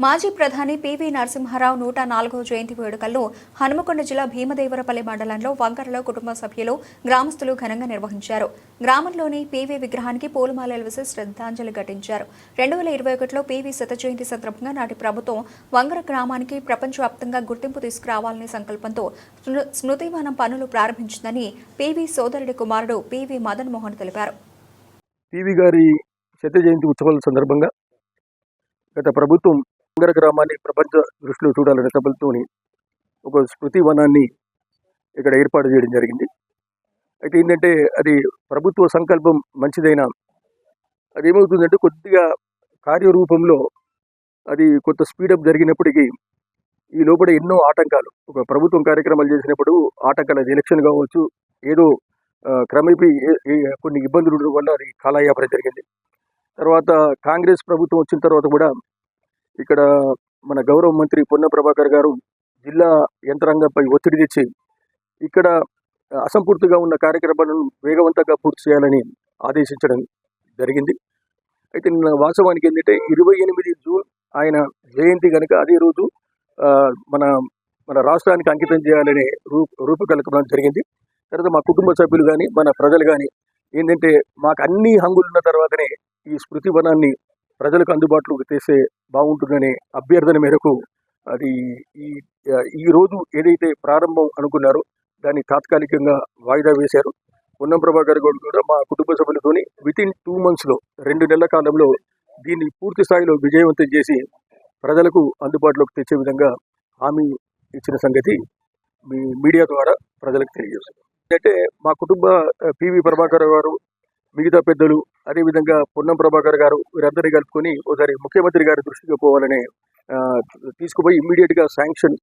మాజీ ప్రధాని పివి నరసింహారావు నూట నాలుగో జయంతి వేడుకల్లో హనుమకొండ జిల్లా భీమదేవరపల్లి మండలంలో వంకరలో కుటుంబ సభ్యులు గ్రామస్తులు ఘనంగా నిర్వహించారు. గ్రామంలోని పివి విగ్రహానికి పూలమాలలు వేసి శ్రద్ధాంజలి ఘటించారు. రెండు వేల ఇరవై ఒకటిలో పివి శత జయంతి సందర్భంగా నాటి ప్రభుత్వం వంగర గ్రామానికి ప్రపంచవ్యాప్తంగా గుర్తింపు తీసుకురావాలనే సంకల్పంతో స్మృ- స్మృతివనం పనులు ప్రారంభించిందని పివి సోదరుడి కుమారుడు పివి మదన్ మోహన్ తెలిపారు. పివి గారి శత జయంతి ఉత్సవాల సందర్భంగా గత ప్రభుత్వం ఉంగర గ్రామాన్ని ప్రపంచ దృష్టిలో చూడాలనే తపలతోని ఒక స్మృతి వనాన్ని ఇక్కడ ఏర్పాటు చేయడం జరిగింది. అయితే ఏంటంటే అది ప్రభుత్వ సంకల్పం మంచిదైనా అది ఏమవుతుందంటే కొద్దిగా కార్యరూపంలో అది కొంత స్పీడప్ జరిగినప్పటికీ ఈ లోపల ఎన్నో ఆటంకాలు ఒక ప్రభుత్వం కార్యక్రమాలు చేసినప్పుడు ఆటంకాలు అది ఎలక్షన్ కావచ్చు ఏదో క్రమేపీ ఏ- కొన్ని ఇబ్బందులు ఉండడం వల్ల అది కాలయాపన జరిగింది. తర్వాత కాంగ్రెస్ ప్రభుత్వం వచ్చిన తర్వాత కూడా ఇక్కడ మన గౌరవ మంత్రి పొన్న ప్రభాకర్ గారు జిల్లా యంత్రాంగంపై ఒత్తిడి తెచ్చి ఇక్కడ అసంపూర్తిగా ఉన్న కార్యక్రమాలను వేగవంతంగా పూర్తి చేయాలని ఆదేశించడం జరిగింది. అయితే నిన్న వాస్తవానికి ఏంటంటే ఇరవై ఎనిమిది జూన్ ఆయన జయంతి కనుక అదే రోజు మన మన రాష్ట్రానికి అంకితం చేయాలనే రూ రూపకల్పన జరిగింది. తర్వాత మా కుటుంబ సభ్యులు కానీ మన ప్రజలు కానీ ఏంటంటే మాకు అన్ని హంగులున్న తర్వాతనే ఈ స్మృతి వనాన్ని ప్రజలకు అందుబాటులోకి తెస్తే బాగుంటుందనే అభ్యర్థన మేరకు అది ఈ ఈ రోజు ఏదైతే ప్రారంభం అనుకున్నారో దాన్ని తాత్కాలికంగా వాయిదా వేశారు. పొన్నం ప్రభాకర్ గౌడ్ కూడా మా కుటుంబ సభ్యులతోని విత్ ఇన్ టూ మంత్స్లో రెండు నెలల కాలంలో దీన్ని పూర్తి స్థాయిలో విజయవంతం చేసి ప్రజలకు అందుబాటులోకి తెచ్చే విధంగా హామీ ఇచ్చిన సంగతి మీ మీడియా ద్వారా ప్రజలకు తెలియజేస్తుంది అంటే మా కుటుంబ పివి ప్రభాకర్ గారు మిగతా పెద్దలు అదేవిధంగా పొన్నం ప్రభాకర్ గారు వీరందరినీ కలుపుకొని ఒకసారి ముఖ్యమంత్రి గారి దృష్టికి పోవాలని తీసుకుపోయి ఇమ్మీడియట్గా శాంక్షన్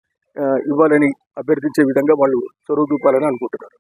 ఇవ్వాలని అభ్యర్థించే విధంగా వాళ్ళు చొరవ చూపాలని అనుకుంటున్నారు.